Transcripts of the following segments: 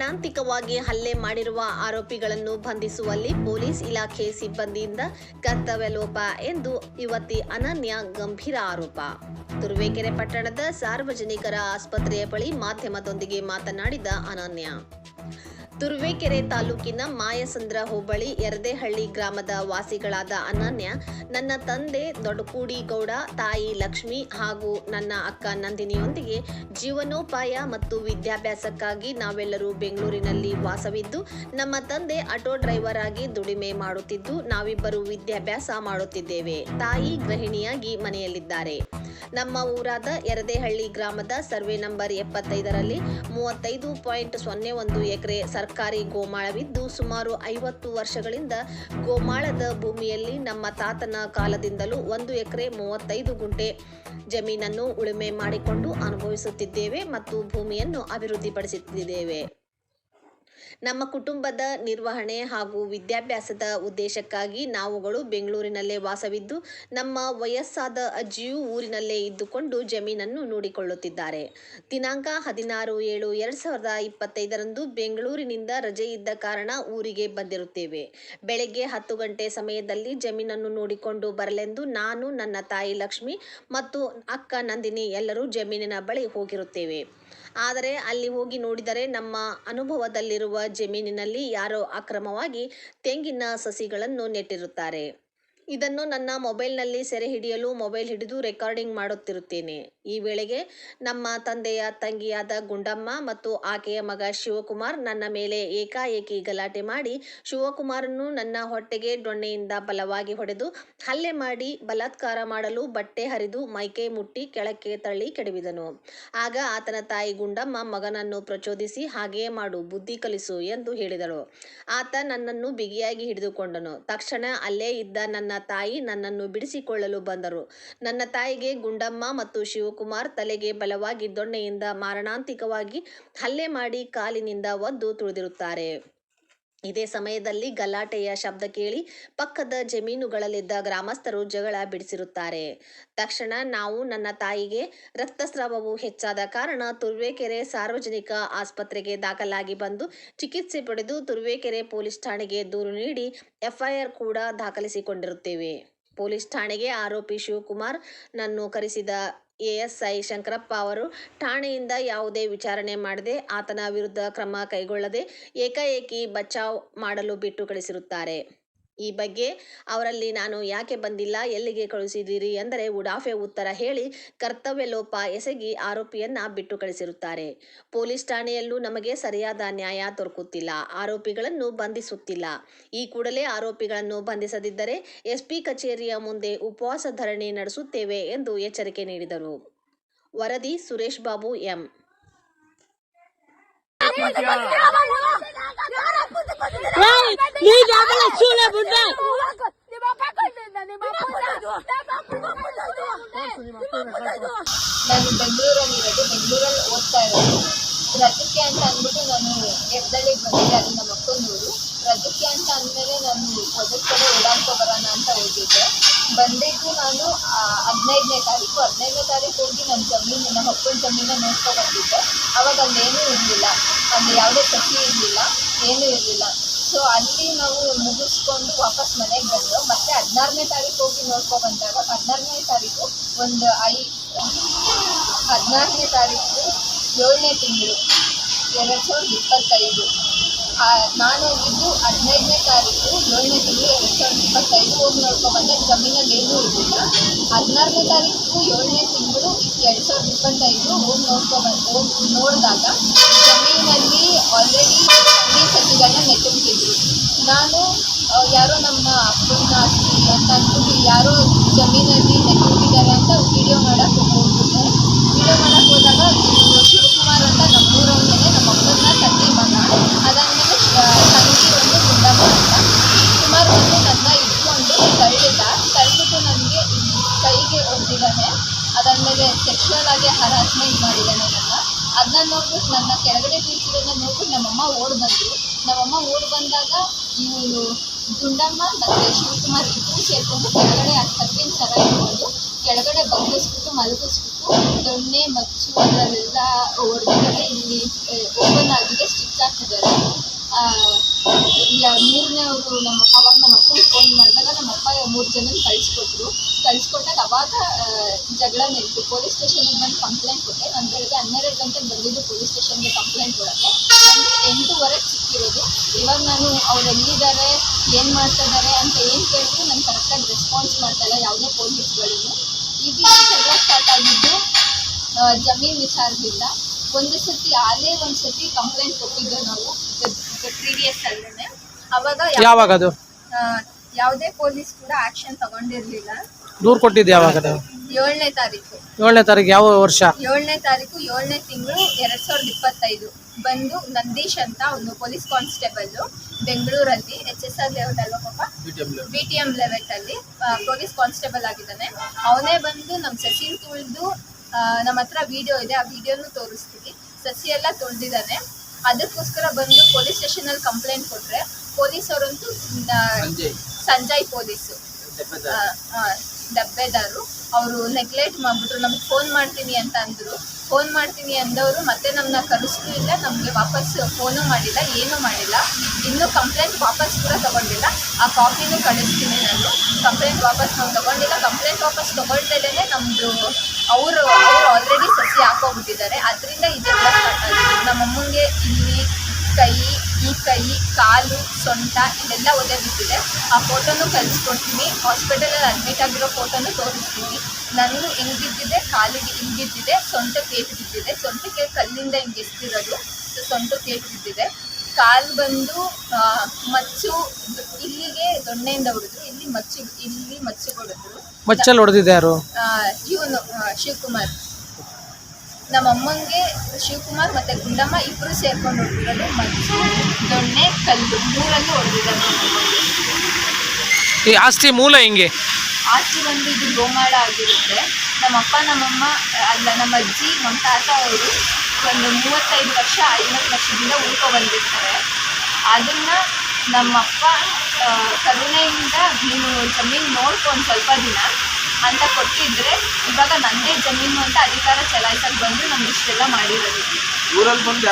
ಮಾರಣಾಂತಿಕವಾಗಿ ಹಲ್ಲೆ ಮಾಡಿರುವ ಆರೋಪಿಗಳನ್ನು ಬಂಧಿಸುವಲ್ಲಿ ಪೊಲೀಸ್ ಇಲಾಖೆ ಸಿಬ್ಬಂದಿಯಿಂದ ಕರ್ತವ್ಯ ಲೋಪ ಎಂದು ಯುವತಿ ಅನನ್ಯ ಗಂಭೀರ ಆರೋಪ. ತುರುವೇಕೆರೆ ಪಟ್ಟಣದ ಸಾರ್ವಜನಿಕರ ಆಸ್ಪತ್ರೆಯ ಬಳಿ ಮಾಧ್ಯಮದೊಂದಿಗೆ ಮಾತನಾಡಿದ ಅನನ್ಯ. ತುರುವೇಕೆರೆ ತಾಲೂಕಿನ ಮಾಯಸಂದ್ರ ಹೋಬಳಿ ಎರದೇಹಳ್ಳಿ ಗ್ರಾಮದ ವಾಸಿಗಳಾದ ಅನನ್ಯ, ನನ್ನ ತಂದೆ ದೊಡ್ಡಕೂಡಿ ಗೌಡ ತಾಯಿ ಲಕ್ಷ್ಮಿ ಹಾಗೂ ನನ್ನ ಅಕ್ಕ ನಂದಿನಿಯೊಂದಿಗೆ ಜೀವನೋಪಾಯ ಮತ್ತು ವಿದ್ಯಾಭ್ಯಾಸಕ್ಕಾಗಿ ನಾವೆಲ್ಲರೂ ಬೆಂಗಳೂರಿನಲ್ಲಿ ವಾಸವಿದ್ದು, ನಮ್ಮ ತಂದೆ ಆಟೋ ಡ್ರೈವರ್ ಆಗಿ ದುಡಿಮೆ ಮಾಡುತ್ತಿದ್ದು, ನಾವಿಬ್ಬರು ವಿದ್ಯಾಭ್ಯಾಸ ಮಾಡುತ್ತಿದ್ದೇವೆ. ತಾಯಿ ಗೃಹಿಣಿಯಾಗಿ ಮನೆಯಲ್ಲಿದ್ದಾರೆ. ನಮ್ಮ ಊರಾದ ಎರದೇಹಳ್ಳಿ ಗ್ರಾಮದ ಸರ್ವೆ ನಂಬರ್ ಎಪ್ಪತ್ತೈದರಲ್ಲಿ ಮೂವತ್ತೈದು ಪಾಯಿಂಟ್ ಸೊನ್ನೆ ಒಂದು ಎಕರೆ ಸರ್ಕಾರಿ ಗೋಮಾಳವಿದ್ದು ಸುಮಾರು ಐವತ್ತು ವರ್ಷಗಳಿಂದ ಗೋಮಾಳದ ಭೂಮಿಯಲ್ಲಿ ನಮ್ಮ ತಾತನ ಕಾಲದಿಂದಲೂ ಒಂದು ಎಕರೆ ಮೂವತ್ತೈದು ಗುಂಟೆ ಜಮೀನನ್ನು ಉಳುಮೆ ಮಾಡಿಕೊಂಡು ಅನುಭವಿಸುತ್ತಿದ್ದೇವೆ ಮತ್ತು ಭೂಮಿಯನ್ನು ಅಭಿವೃದ್ಧಿಪಡಿಸುತ್ತಿದ್ದೇವೆ. ನಮ್ಮ ಕುಟುಂಬದ ನಿರ್ವಹಣೆ ಹಾಗೂ ವಿದ್ಯಾಭ್ಯಾಸದ ಉದ್ದೇಶಕ್ಕಾಗಿ ನಾವುಗಳು ಬೆಂಗಳೂರಿನಲ್ಲೇ ವಾಸವಿದ್ದು, ನಮ್ಮ ವಯಸ್ಸಾದ ಅಜ್ಜಿಯು ಊರಿನಲ್ಲೇ ಇದ್ದುಕೊಂಡು ಜಮೀನನ್ನು ನೋಡಿಕೊಳ್ಳುತ್ತಿದ್ದಾರೆ. ದಿನಾಂಕ ಹದಿನಾರು ಏಳು ಎರಡು ಸಾವಿರದ ಇಪ್ಪತ್ತೈದರಂದು ಬೆಂಗಳೂರಿನಿಂದ ರಜೆ ಇದ್ದ ಕಾರಣ ಊರಿಗೆ ಬಂದಿರುತ್ತೇವೆ. ಬೆಳಗ್ಗೆ ಹತ್ತು ಗಂಟೆ ಸಮಯದಲ್ಲಿ ಜಮೀನನ್ನು ನೋಡಿಕೊಂಡು ಬರಲೆಂದು ನಾನು, ನನ್ನ ತಾಯಿ ಲಕ್ಷ್ಮಿ ಮತ್ತು ಅಕ್ಕ ನಂದಿನಿ ಎಲ್ಲರೂ ಜಮೀನಿನ ಬಳಿ ಹೋಗಿರುತ್ತೇವೆ. ಆದರೆ ಅಲ್ಲಿ ಹೋಗಿ ನೋಡಿದರೆ ನಮ್ಮ ಅನುಭವದಲ್ಲಿರುವ ಜಮೀನಿನಲ್ಲಿ ಯಾರೋ ಅಕ್ರಮವಾಗಿ ತೆಂಗಿನ ಸಸಿಗಳನ್ನು ನೆಟ್ಟಿರುತ್ತಾರೆ. ಇದನ್ನು ನನ್ನ ಮೊಬೈಲ್ನಲ್ಲಿ ಸೆರೆ ಹಿಡಿಯಲು ಮೊಬೈಲ್ ಹಿಡಿದು ರೆಕಾರ್ಡಿಂಗ್ ಮಾಡುತ್ತಿರುತ್ತೇನೆ. ಈ ವೇಳೆಗೆ ನಮ್ಮ ತಂದೆಯ ತಂಗಿಯಾದ ಗುಂಡಮ್ಮ ಮತ್ತು ಆಕೆಯ ಮಗ ಶಿವಕುಮಾರ್ ನನ್ನ ಮೇಲೆ ಏಕಾಏಕಿ ಗಲಾಟೆ ಮಾಡಿ ಶಿವಕುಮಾರನ್ನು ನನ್ನ ಹೊಟ್ಟೆಗೆ ದೊಣ್ಣೆಯಿಂದ ಬಲವಾಗಿ ಹೊಡೆದು ಹಲ್ಲೆ ಮಾಡಿ ಬಲಾತ್ಕಾರ ಮಾಡಲು ಬಟ್ಟೆ ಹರಿದು ಮೈಕೈ ಮುಟ್ಟಿ ಕೆಳಕ್ಕೆ ತಳ್ಳಿ ಕೆಡವಿದನು. ಆಗ ಆತನ ತಾಯಿ ಗುಂಡಮ್ಮ ಮಗನನ್ನು ಪ್ರಚೋದಿಸಿ, ಹಾಗೆಯೇ ಮಾಡು, ಬುದ್ಧಿ ಕಲಿಸು ಎಂದು ಹೇಳಿದಳು. ಆತ ನನ್ನನ್ನು ಬಿಗಿಯಾಗಿ ಹಿಡಿದುಕೊಂಡನು. ತಕ್ಷಣ ಅಲ್ಲೇ ಇದ್ದ ನನ್ನ ತಾಯಿ ನನ್ನನ್ನು ಬಿಡಿಸಿಕೊಳ್ಳಲು ಬಂದರು. ನನ್ನ ತಾಯಿಗೆ ಗುಂಡಮ್ಮ ಮತ್ತು ಶಿವಕುಮಾರ್ ತಲೆಗೆ ಬಲವಾಗಿ ದೊಣ್ಣೆಯಿಂದ ಮಾರಣಾಂತಿಕವಾಗಿ ಹಲ್ಲೆ ಮಾಡಿ ಕಾಲಿನಿಂದ ಒದ್ದು ತುಳಿದಿರುತ್ತಾರೆ. ಇದೇ ಸಮಯದಲ್ಲಿ ಗಲಾಟೆಯ ಶಬ್ದ ಕೇಳಿ ಪಕ್ಕದ ಜಮೀನುಗಳಲ್ಲಿದ್ದ ಗ್ರಾಮಸ್ಥರು ಜಗಳ ಬಿಡಿಸಿರುತ್ತಾರೆ. ತಕ್ಷಣ ನಾವು ನನ್ನ ತಾಯಿಗೆ ರಕ್ತಸ್ರಾವವು ಹೆಚ್ಚಾದ ಕಾರಣ ತುರುವೇಕೆರೆ ಸಾರ್ವಜನಿಕ ಆಸ್ಪತ್ರೆಗೆ ದಾಖಲಾಗಿ ಬಂದು ಚಿಕಿತ್ಸೆ ಪಡೆದು ತುರುವೇಕೆರೆ ಪೊಲೀಸ್ ಠಾಣೆಗೆ ದೂರು ನೀಡಿ ಎಫ್ಐಆರ್ ಕೂಡ ದಾಖಲಿಸಿಕೊಂಡಿರುತ್ತೇವೆ. ಪೊಲೀಸ್ ಠಾಣೆಗೆ ಆರೋಪಿ ಶಿವಕುಮಾರ್ ನನ್ನು ಕರೆಸಿದ ಎಎಸ್ಐ ಶಂಕರಪ್ಪ ಅವರು ಠಾಣೆಯಿಂದ ಯಾವುದೇ ವಿಚಾರಣೆ ಮಾಡದೆ ಆತನ ವಿರುದ್ಧ ಕ್ರಮ ಕೈಗೊಳ್ಳದೆ ಏಕಾಏಕಿ ಬಚಾವ್ ಮಾಡಲು ಬಿಟ್ಟು ಕಳಿಸಿರುತ್ತಾರೆ ಈ ಬಗ್ಗೆ ಅವರಲ್ಲಿ ನಾನು ಯಾಕೆ ಬಂದಿಲ್ಲ, ಎಲ್ಲಿಗೆ ಕಳುಹಿಸಿದ್ದೀರಿ ಎಂದರೆ ಉಡಾಫೆ ಉತ್ತರ ಹೇಳಿ ಕರ್ತವ್ಯ ಲೋಪ ಎಸಗಿ ಆರೋಪಿಯನ್ನ ಬಿಟ್ಟು ಕಳಿಸಿರುತ್ತಾರೆ. ಪೊಲೀಸ್ ಠಾಣೆಯಲ್ಲೂ ನಮಗೆ ಸರಿಯಾದ ನ್ಯಾಯ ದೊರಕುತ್ತಿಲ್ಲ, ಆರೋಪಿಗಳನ್ನು ಬಂಧಿಸುತ್ತಿಲ್ಲ. ಈ ಕೂಡಲೇ ಆರೋಪಿಗಳನ್ನು ಬಂಧಿಸದಿದ್ದರೆ ಎಸ್ಪಿ ಕಚೇರಿಯ ಮುಂದೆ ಉಪವಾಸ ಧರಣಿ ನಡೆಸುತ್ತೇವೆ ಎಂದು ಎಚ್ಚರಿಕೆ ನೀಡಿದರು. ವರದಿ ಸುರೇಶ್ ಬಾಬು ಎಂ. ನಾನು ಬೆಂಗಳೂರಲ್ಲಿ ಇರೋದು ಬೆಂಗಳೂರಲ್ಲಿ ಓದ್ತಾ ಇರೋದು ರಜಕ್ಕೆ ಅಂತ ಅಂದ್ಬಿಟ್ಟು ನಾನು ಹೆದ್ದಳಿಗೆ ಬಂದಿದ್ದೆ ಅದು ನಮ್ಮ ಅಕ್ಕನೂರು ರಜಕ್ಕೆ ಅಂತ ಅಂದಮೇಲೆ ನಾನು ಹೊಸದ ಕಡೆ ಓಡಾಡ್ಕೊ ಬರೋಣ ಅಂತ ಹೋಗಿದ್ದೆ ಬಂದಿದ್ದು ನಾನು ಹದಿನೈದನೇ ತಾರೀಕು ಹದಿನೈದನೇ ತಾರೀಕು ಹೋಗಿ ನನ್ನ ಜಮೀನು ನಮ್ಮ ಅಪ್ಪನ ಜಮೀನ ನೋಡ್ಕೊ ಬಂದಿದ್ದೆ ಅವಾಗ ಅಲ್ಲೇನೂ ಇರಲಿಲ್ಲ ಅಲ್ಲಿ ಯಾವುದೇ ಸಸಿ ಇರಲಿಲ್ಲ, ಏನೂ ಇರಲಿಲ್ಲ. ಸೊ ಅಲ್ಲಿ ನಾವು ಮುಗಿಸ್ಕೊಂಡು ವಾಪಸ್ ಮನೆಗೆ ಬಂದು, ಮತ್ತೆ ಹದಿನಾರನೇ ತಾರೀಕು ಹೋಗಿ ನೋಡ್ಕೊ ಬಂದಾಗ, ಹದಿನಾರನೇ ತಾರೀಕು ಒಂದು ಐ, ಹದಿನಾರನೇ ತಾರೀಕು ಏಳನೇ ತಿಂಗಳು, ಎರಡು ಸಾವಿರದ ಇಪ್ಪತ್ತೈದು. ನಾನು ಹೋಗಿದ್ದು ಹದಿನೈದನೇ ತಾರೀಕು ಏಳನೇ ತಿಂಗಳು ಎರಡು ಸಾವಿರದ ಇಪ್ಪತ್ತೈದು ಹೋಗಿ ನೋಡ್ಕೊಬಂದೆ ಜಮೀನಲ್ಲಿ ಏನೂ ಇರಲಿಲ್ಲ. ಹದಿನಾರನೇ ತಾರೀಕು ಏಳನೇ ತಿಂಗಳು ಎರಡು ಸಾವಿರದ ಇಪ್ಪತ್ತೈದು ಹೋಗಿ ನೋಡ್ಕೊಬಂದು ಹೋಗಿ ನೋಡಿದಾಗ ಜಮೀನಲ್ಲಿ ಆಲ್ರೆಡಿ ಹಳ್ಳಿ ಸಸಿಗಳನ್ನ ನೆಟ್ಟಿಬಿಟ್ಟಿದ್ರು ನಾನು ಯಾರೋ ನಮ್ಮ ಅಪ್ಪನ ಆಸ್ತಿ ಅಂತ ಅಂದ್ಬಿಟ್ಟು ಯಾರೋ ಜಮೀನಲ್ಲಿ ನೆಟ್ಟಿಬಿಟ್ಟಿದ್ದಾರೆ ಅಂತ ವಿಡಿಯೋ ಮಾಡೋಕ್ಕೆ ಹೋಗ್ಬಿಟ್ಟು. ವಿಡಿಯೋ ಮಾಡೋಕ್ಕೆ ಹೋದಾಗ ಹರಾಸ್ಮೆಂಟ್ ಮಾಡಿದ್ದಾನೆ ನನ್ನ ಅದನ್ನ ನೋಡ್ಬಿಟ್ಟು ನನ್ನ ಕೆಳಗಡೆ ಬೀಳ್ತಿರೋದನ್ನ ನೋಡ್ಬಿಟ್ಟು ನಮ್ಮಮ್ಮ ಓಡ್ ಬಂದರು. ನಮ್ಮಮ್ಮ ಓಡ್ ಬಂದಾಗ ಇವನು ಗುಂಡಮ್ಮ ಮತ್ತು ಶಿವಕುಮಾರ್ ಇಬ್ಬರು ಸೇರಿಕೊಂಡು ಕೆಳಗಡೆ ಆ ಕಬ್ಬಿನ ಸರ ಇಟ್ಕೊಂಡು ಕೆಳಗಡೆ ಬಗ್ಗಿಸ್ಬಿಟ್ಟು ಮಲಗಿಸ್ಬಿಟ್ಟು ದೊಣ್ಣೆ ಮಚ್ಚು, ಅದರಲ್ಲೆಲ್ಲ ಹೊಡೆದಿದ್ದಾರೆ ಇಲ್ಲಿ ಓಪನ್ ಆಗಿದೆ ಸ್ಟಿಚ್ ಹಾಕಿದ್ದಾರೆ. ಆ, ಮೂರನೇವರು ನಮ್ಮ ಅವಾಗ ನಮ್ಮ ಅಪ್ಪನ ಫೋನ್ ಮಾಡಿದಾಗ ನಮ್ಮ ಅಪ್ಪ ಮೂರು ಜನ ಕಳಿಸ್ಕೊಟ್ರು. ಕಳಿಸ್ಕೊಟ್ಟಾಗ ಅವಾಗ ಜಗಳ ನಿಂತು ಪೊಲೀಸ್ ಸ್ಟೇಷನ್ಗೆ ಬಂದು ಕಂಪ್ಲೇಂಟ್ ಕೊಟ್ಟೆ. ನಾನು ಬೆಳಗ್ಗೆ ಹನ್ನೆರಡು ಗಂಟೆಗೆ ಬಂದಿದ್ದು ಪೊಲೀಸ್ ಸ್ಟೇಷನ್ಗೆ ಕಂಪ್ಲೇಂಟ್ ಕೊಡೋಕ್ಕೆ. ನನಗೆ ಎಂಟೂವರೆಗೆ ಸಿಕ್ಕಿರೋದು. ಇವಾಗ ನಾನು ಅವ್ರು ಎಲ್ಲಿದ್ದಾರೆ ಏನು ಮಾಡ್ತಾ ಇದ್ದಾರೆ ಅಂತ ಏನು ಕೇಳಿದ್ರು ನಾನು ಕರೆಕ್ಟಾಗಿ ರೆಸ್ಪಾನ್ಸ್ ಮಾಡ್ತಾ ಇಲ್ಲ ಯಾವುದೇ ಪೊಲೀಸ್ಗಳಿಗೂ ಈಗ ಜಗಳ ಸ್ಟಾರ್ಟ್ ಆಗಿದ್ದು ಜಮೀನು ಜಮೀನ್ ವಿಚಾರದಿಂದ. ಒಂದು ಸತಿ ಆಗಲೇ ಒಂದು ಸತಿ ಕಂಪ್ಲೇಂಟ್ ಕೊಟ್ಟಿದ್ದು ನಾವು. ಪ್ರೀವಿಯಸ್ ಅಲ್ಲೇ ಅವಾಗ ಯಾವಾಗ ಅದು ಆ, ಯಾವುದೇ ಪೊಲೀಸ್ ಕೂಡ ಆಕ್ಷನ್ ತಗೊಂಡಿರ್ಲಿಲ್ಲ. ದೂರು ಕೊಟ್ಟಿದ್ದು ಯಾವಾಗ ಅದು ಏಳನೇ ತಾರೀಕು. ಏಳನೇ ತಾರೀಕು ಯಾವ ವರ್ಷ? ಏಳನೇ ತಾರೀಕು ಏಳನೇ ತಿಂಗಳು ಎರಡ್ ಸಾವಿರದ ಇಪ್ಪತ್ತೈದು. ಬಂದು ನಂದೀಶ್ ಅಂತ ಒಂದು ಪೊಲೀಸ್ ಕಾನ್ಸ್ಟೇಬಲ್ ಬೆಂಗಳೂರಲ್ಲಿ ಎಚ್ ಎಸ್ ಆರ್ ಲೇಔಟ್ ಅಲ್ವಾ ಪಾಪ? ಬಿ ಟಿ ಎಂ ಲೆವೆಟ್ ಅಲ್ಲಿ ಪೊಲೀಸ್ ಕಾನ್ಸ್ಟೇಬಲ್ ಆಗಿದ್ದಾನೆ. ಅವನೇ ಬಂದು ನಮ್ಮ ಸಸಿನ್ ತುಳಿದು ನಮ್ಮ ಹತ್ರ ವಿಡಿಯೋ ಇದೆ. ಆ ವಿಡಿಯೋನು ತೋರಿಸ್ತೀವಿ. ಸಸಿ ಎಲ್ಲ ತುಳಿದಿದ್ದಾನೆ. ಅದಕ್ಕೋಸ್ಕರ ಬಂದು ಪೊಲೀಸ್ ಸ್ಟೇಷನ್ ಅಲ್ಲಿ ಕಂಪ್ಲೇಂಟ್ ಕೊಟ್ರೆ ಪೊಲೀಸ್ ಅವರಂತೂ ಸಂಜಯ್. ಪೊಲೀಸು. ಡಬ್ಬೆದಾರು ಅವರು ನೆಗ್ಲೆಕ್ಟ್ ಮಾಡ್ಬಿಟ್ರು. ನಮ್ಗೆ ಫೋನ್ ಮಾಡ್ತೀನಿ ಅಂತ ಅಂದರು. ಫೋನ್ ಮಾಡ್ತೀನಿ ಅಂದವರು ಮತ್ತೆ ನಮ್ಮನ್ನ ಕರೆಸ್ಲೂ ಇಲ್ಲ, ನಮಗೆ ವಾಪಸ್ ಫೋನು ಮಾಡಿಲ್ಲ, ಏನೂ ಮಾಡಿಲ್ಲ. ಇನ್ನೂ ಕಂಪ್ಲೇಂಟ್ ವಾಪಸ್ ಕೂಡ ತಗೊಂಡಿಲ್ಲ. ಆ ಕಾಪಿನೂ ಕಳಿಸ್ತೀನಿ ನಾನು. ಕಂಪ್ಲೇಂಟ್ ವಾಪಸ್ ನಾವು ತಗೊಂಡಿಲ್ಲ. ಕಂಪ್ಲೇಂಟ್ ವಾಪಸ್ ತೊಗೊಳ್ದೇನೆ ನಮ್ಮದು ಅವರು ಅವರು ಆಲ್ರೆಡಿ ಸಸಿ ಹಾಕೋಗ್ಬಿಟ್ಟಿದ್ದಾರೆ ಅದರಿಂದ ಇದೆಲ್ಲ ನಮ್ಮ ಆಗಿದೆ. ನಮ್ಮಮ್ಮಂಗೆ ಇಲ್ಲಿ ಕೈ, ಈ ಕೈ, ಕಾಲು, ಸೊಂಟ ಇದೆಲ್ಲ ಒದಗಿಸಿದೆ. ಆ ಫೋಟೋನು ಕಳಿಸ್ಕೊಡ್ತೀನಿ. ಹಾಸ್ಪಿಟಲಲ್ಲಿ ಅಡ್ಮಿಟ್ ಆಗಿರೋ ಫೋಟೋನು ತೋರಿಸ್ತೀನಿ. ನನಗೂ ಹಿಂಗೆ ಬಿದ್ದಿದೆ ಕಾಲಿಗೆ ಹಿಂಗೆ ಬಿದ್ದಿದೆ ಸೊಂಟಕ್ಕೆ ಏಟು ಬಿದ್ದಿದೆ ಸೊಂಟಕ್ಕೆ ಕಲ್ಲಿಂದ ಹಿಂಗೆ ಎಸ್ತಿರೋದು. ಸೊ ಸೊಂಟಕ್ಕೆ ಏಟು ಬಿದ್ದಿದೆ. ಕಾಲು ಬಂದು ಮಚ್ಚು ಇಲ್ಲಿಗೆ ದೊಣ್ಣೆಯಿಂದ ಹೊಡೆದ್ರು ಇಲ್ಲಿ ಮಚ್ಚು ಇಲ್ಲಿ ಮಚ್ಚು ಹೊಡೆದ್ರು. ಮಚ್ಚಲ್ಲಿ ಹೊಡೆದಿದ್ದೆ ಯಾರು? ಇವನು ಶಿವಕುಮಾರ್. ನಮ್ಮ ಅಮ್ಮಂಗೆ ಶಿವಕುಮಾರ್ ಮತ್ತೆ ಗುಂಡಮ್ಮ ಇಬ್ರು ಸೇರ್ಕೊಂಡು ಹೊಡೆದಿರೋದು ಮಚ್ಚು ದೊಣ್ಣೆ ಕಲ್ಲು ಮೂರನ್ನು ಹೊಡೆದಿದ್ದಾರೆ ಈ ಆಸ್ತಿ ಮೂಲ ಹಿಂಗೆ? ಆಸ್ತಿ ಬಂದು ಇದು ಗೋಮಾಳ ಆಗಿರುತ್ತೆ. ನಮ್ಮ ಅಪ್ಪ ನಮ್ಮಮ್ಮ ಅಲ್ಲ ನಮ್ಮ ಅಜ್ಜಿ ನಮ್ಮ ತಾತ ಅವರು ಒಂದು ಮೂವತ್ತೈದು ವರ್ಷ ಐವತ್ತು ವರ್ಷದಿಂದ ಉಳ್ಕೊ ಬಂದಿರ್ತಾರೆ. ಅದನ್ನ ನಮ್ಮಪ್ಪ ಅಪ್ಪ ಕರುಣೆಯಿಂದ ನೀನು ಜಮೀನು ನೋಡ್ಕೊಂಡು ಸ್ವಲ್ಪ ದಿನ ಅಂತ ಕೊಟ್ಟಿದ್ರೆ ಇವಾಗ ನಂದೇ ಜಮೀನು ಅಂತ ಅಧಿಕಾರ ಚಲಾಯಿಸಕ್ಕೆ ಬಂದು ನಮ್ಗೆ ಇಷ್ಟೆಲ್ಲ ಮಾಡಿರೋದು. ಊರಲ್ಲಿ ಬಂದು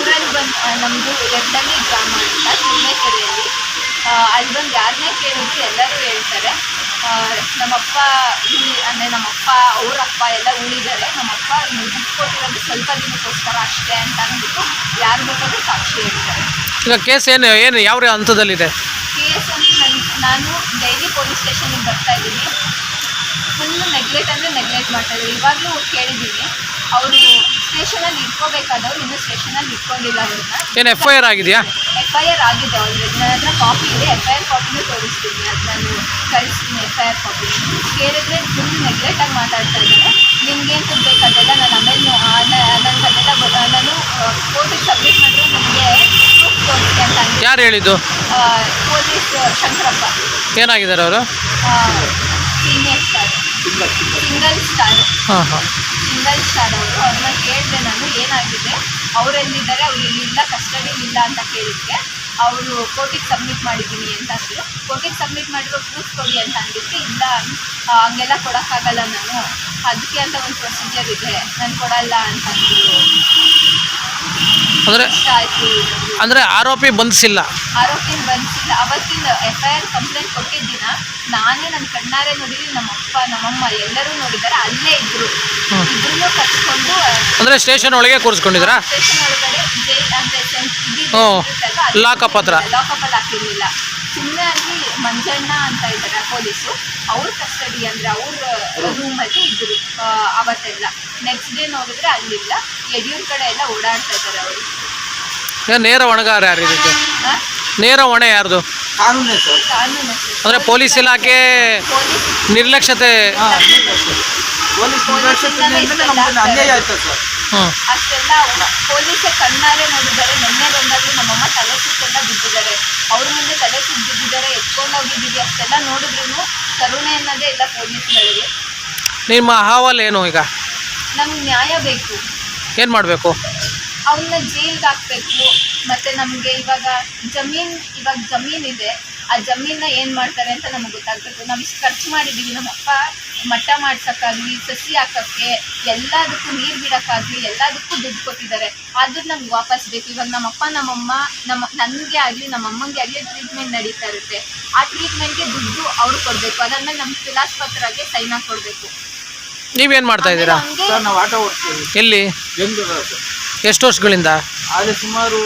ಊರಲ್ಲಿ ಬಂದು ನಮ್ಮದು ಎರಡನೇ ಗ್ರಾಮ ಅಂತ ತಿಮ್ಮೇಕೆರೆಯಲ್ಲಿ ಅಲ್ಲಿ ಬಂದು ಯಾರನ್ನೇ ಕೇಳಿದ್ರು ಎಲ್ಲರೂ ಹೇಳ್ತಾರೆ. ನಮ್ಮಪ್ಪ ಈ ಅಂದರೆ ನಮ್ಮಪ್ಪ ಅವರಪ್ಪ ಎಲ್ಲ ಉಳಿದಾರೆ ನಮ್ಮಪ್ಪ ನೀವು ದುಡ್ಡು ಕೊಟ್ಟಿರೋದು ಸ್ವಲ್ಪ ದಿನಕ್ಕೋಸ್ಕರ ಅಷ್ಟೇ ಅಂತ ಅಂದ್ಬಿಟ್ಟು ಯಾರು ಬೇಕಾದ್ರೂ ಸಾಕ್ಷಿ ಹೇಳ್ತಾರೆ. ಈಗ ಕೇಸ್ ಏನು ಏನು ಯಾವ ಹಂತದಲ್ಲಿದೆ? ಕೇಸ್ ಅಂತ ನನ್ನ ನಾನು ಡೈಲಿ ಪೊಲೀಸ್ ಸ್ಟೇಷನಿಗೆ ಬರ್ತಾ ಇದ್ದೀನಿ. ಫುಲ್ಲು ನೆಗ್ಲೆಕ್ಟ್ ಅಂದರೆ ನೆಗ್ಲೆಕ್ಟ್ ಮಾಡ್ತಾ ಇದ್ದಾರೆ. ಇವಾಗಲೂ ಕೇಳಿದ್ದೀನಿ ಅವರು ಸ್ಟೇಷನಲ್ಲಿ ಇಟ್ಕೋಬೇಕಾದವ್ರು ಇನ್ನೂ ಸ್ಟೇಷನಲ್ಲಿ ಇಟ್ಕೊಂಡಿಲ್ಲ ಅವ್ರನ್ನ ಏನು ಎಫ್ ಐ ಆರ್ ಆಗಿದೆಯಾ? ಎಫ್ ಐ ಆರ್ ಆಗಿದೆ ಆಲ್ರೆಡಿ ನನ್ನ ಹತ್ರ ಕಾಪಿ ಇದೆ. ಎಫ್ ಐ ಆರ್ ಕಾಪಿನೂ ತೋರಿಸ್ತೀನಿ. ಅದು ನಾನು ಕಳಿಸ್ತೀನಿ ಎಫ್ ಐ ಆರ್ ಕಾಪಿ ಕೇಳಿದ್ರೆ ಫುಲ್ ನೆಗ್ಲೆಕ್ಟಾಗಿ ಮಾತಾಡ್ತಾ ಇದ್ದಾರೆ. ನಿಮ್ಗೇನು ಕೊಡ್ಬೇಕು ಅದೆಲ್ಲ ನಾನು ಆಮೇಲೆ ನನಗೆ ಅದೆಲ್ಲ ನಾನು ಕೋರ್ಟಿಗೆ ಸಬ್ಮಿಟ್ ಮಾಡಿದ್ರೆ ನಿಮಗೆ ಪ್ರೂಫ್ ತೋರಿಸಿ ಅಂತ ಅಂದ್ರು. ಯಾರು ಹೇಳಿದ್ದು? ಪೊಲೀಸ್ ಶಂಕರಪ್ಪ. ಏನಾಗಿದ್ದಾರೆ ಅವರು? ಸಿಂಗಲ್ ಸ್ಟಾರ್ ಹಾಂ ಹಾಂ. ಸಿಂಗಲ್ ಸ್ಟಾರ್ ಅವರು. ಅವ್ರನ್ನ ಕೇಳಿದೆ ನಾನು ಏನಾಗಿದೆ? ಅವ್ರು ಎಲ್ಲಿದ್ದಾರೆ? ಅವ್ರು ಇಲ್ಲಿಲ್ಲ ಕಸ್ಟಡಿ ಇಲ್ಲ ಅಂತ ಕೇಳಿದ್ದೆ ಅವರು ಕೋರ್ಟಿಗೆ ಸಬ್ಮಿಟ್ ಮಾಡಿದ್ದೀನಿ ಅಂತ ಅಂದರು. ಕೋರ್ಟಿಗೆ ಸಬ್ಮಿಟ್ ಮಾಡಿರೋ ಪ್ರೂಫ್ ಕೊಡಿ ಅಂತ ಅಂದಿದ್ದೆ ಇಲ್ಲ ಹಂಗೆಲ್ಲ ಕೊಡೋಕ್ಕಾಗಲ್ಲ ನಾನು. ಅದಕ್ಕೆ ಅಂತ ಒಂದು ಪ್ರೊಸೀಜರ್ ಇದೆ. ನಾನು ಕೊಡಲ್ಲ ಅಂತ ಅಂದರೆ ಇಷ್ಟ ಆಯಿತು. ಅಂದರೆ ಆರೋಪಿ ಬಂಧಿಸಿಲ್ಲ ಆರೋಪಿನ ಬಂಧಿಸಿಲ್ಲ ಅವತ್ತಿನ ಎಫ್ ಐ ಆರ್ ಕಂಪ್ಲೇಂಟ್ ಕೊಟ್ಟಿದ್ದ ದಿನ ನಾನೇ ನನ್ನ ಕಣ್ಣಾರೆ ನೋಡಿದೀನಿ ನಮ್ಮ ಅಪ್ಪ ನಮ್ಮಮ್ಮ ಎಲ್ಲರೂ ನೋಡಿದ್ದಾರೆ ಅಲ್ಲೇ ಇದ್ರು. ಇಬ್ರು ಕರ್ಸ್ಕೊಂಡು ಅಂದರೆ ಸ್ಟೇಷನ್ ಒಳಗೆ ಕೂರಿಸ್ಕೊಂಡಿದ್ರ ಸ್ಟೇಷನ್ ಒಳಗಡೆ ಜೈಲ್ ಅಂದ್ರೆ ಸೆನ್- ಇದು ಹ್ಞೂ. ಇರುತ್ತಲ್ವಾ, ಅಲ್ಲಿ ಲಾಕಪ್ ಹತ್ರ. ಲಾಕಪ್ ಅಲ್ಲಿ ಹಾಕಿರ್ಲಿಲ್ಲ. ಸುಮ್ಮನೆ ಅಲ್ಲಿ ಮಂಜಣ್ಣ ಅಂತ ಇದ್ದಾರೆ ಪೊಲೀಸು. ಅವ್ರ ಕಸ್ಟಡಿ ಅಂದ್ರೆ ಅವ್ರ ರೂಮ್ ಇದ್ರು ಆ, ಅವತ್ತೆಲ್ಲ. ನೆಕ್ಸ್ಟ್ ಡೇ ನೋಡಿದ್ರೆ ಅಲ್ಲಿಲ್ಲ. ಯಡಿಯೂರ್ ಕಡೆ ಎಲ್ಲ ಓಡಾಡ್ತಾ ಇದ್ದಾರೆ ಅವರು. ನೇರ ಹೊಣೆಗಾರ ಯಾರು ಇದಕ್ಕೆ? ನೇರ ಹೊಣೆ ಯಾರ್ದು? ಅಂದ್ರೆ ಸರ್. ಕಾನೂನು ಅಂದರೆ ಪೊಲೀಸ್ ಇಲಾಖೆ ನಿರ್ಲಕ್ಷ್ಯತೆ. ಹಾಂ ಪೊಲೀಸ್ ನಿರ್ಲಕ್ಷ್ಯದಿಂದ ನಮ್ಗೆ ಅನ್ಯಾಯ ಆಯ್ತು ಸರ್. ಹ್ಞೂ ಅಷ್ಟೆಲ್ಲ ಪೊಲೀಸೇ ಕಣ್ಣಾರೆ ನೋಡಿದ್ದಾರೆ ನಿನ್ನೆ ಬಂದಾಗಲೂ ನಮ್ಮಮ್ಮ ತಲೆ ಸುತ್ತೆಲ್ಲ ಬಿದ್ದಿದ್ದಾರೆ. ಅವ್ರ ಮುಂದೆ ತಲೆ ಸುತ್ತು ಬಿದ್ದಿದ್ದಾರೆ ಎತ್ಕೊಂಡು ಹೋಗಿದ್ದೀವಿ ಅಷ್ಟೆಲ್ಲ ನೋಡಿದ್ರು ಕರುಣೆ ಅನ್ನೋದೇ ಇಲ್ಲ ಪೊಲೀಸ್ಗಳಿಗೆ. ನಿಮ್ಮ ಅಹವಾಲ್ ಏನು ಈಗ? ನಮ್ಗೆ ನ್ಯಾಯ ಬೇಕು. ಏನು ಮಾಡಬೇಕು? ಅವನ್ನ ಜೈಲ್ಗೆ ಹಾಕ್ಬೇಕು. ಮತ್ತೆ ನಮಗೆ ಇವಾಗ ಜಮೀನ್ ಇವಾಗ ಜಮೀನ್ ಇದೆ. ಆ ಜಮೀನ ಏನು ಮಾಡ್ತಾರೆ ಅಂತ ನಮಗೆ ಗೊತ್ತಾಗ್ಬೇಕು ನಾವು ಇಷ್ಟು ಖರ್ಚು ಮಾಡಿದೀವಿ. ನಮ್ಮಪ್ಪ ಮಟ್ಟ ಮಾಡ್ಸಕ್ಕಾಗ್ಲಿ ಸಸಿ ಹಾಕಕ್ಕೆ ಎಲ್ಲದಕ್ಕೂ ನೀರು ಬಿಡಕ್ಕಾಗ್ಲಿ ಎಲ್ಲದಕ್ಕೂ ದುಡ್ಡು ಕೊಟ್ಟಿದ್ದಾರೆ. ಆದ್ರೂ ನಮ್ಗೆ ವಾಪಸ್ ಬೇಕು. ಇವಾಗ ನಮ್ಮಪ್ಪ ನಮ್ಮಮ್ಮ ನಮ್ಮ ನನಗೆ ಆಗಲಿ ನಮ್ಮ ಅಮ್ಮಂಗೆ ಆಗ್ಲಿ ಟ್ರೀಟ್ಮೆಂಟ್ ನಡೀತಾ ಇರುತ್ತೆ. ಆ ಟ್ರೀಟ್ಮೆಂಟ್ಗೆ ದುಡ್ಡು ಅವ್ರು ಕೊಡ್ಬೇಕು. ಅದಾದ್ಮೇಲೆ ನಮ್ಮ ಆಗಿ ಸೈನ್ ಕೊಡ್ಬೇಕು. ನೀವೇನು ಮಾಡ್ತಾ ಇದ್ದೀರಾ? ಎಲ್ಲಿ? ಎಷ್ಟು ವರ್ಷಗಳಿಂದ? ಆದರೆ ಸುಮಾರು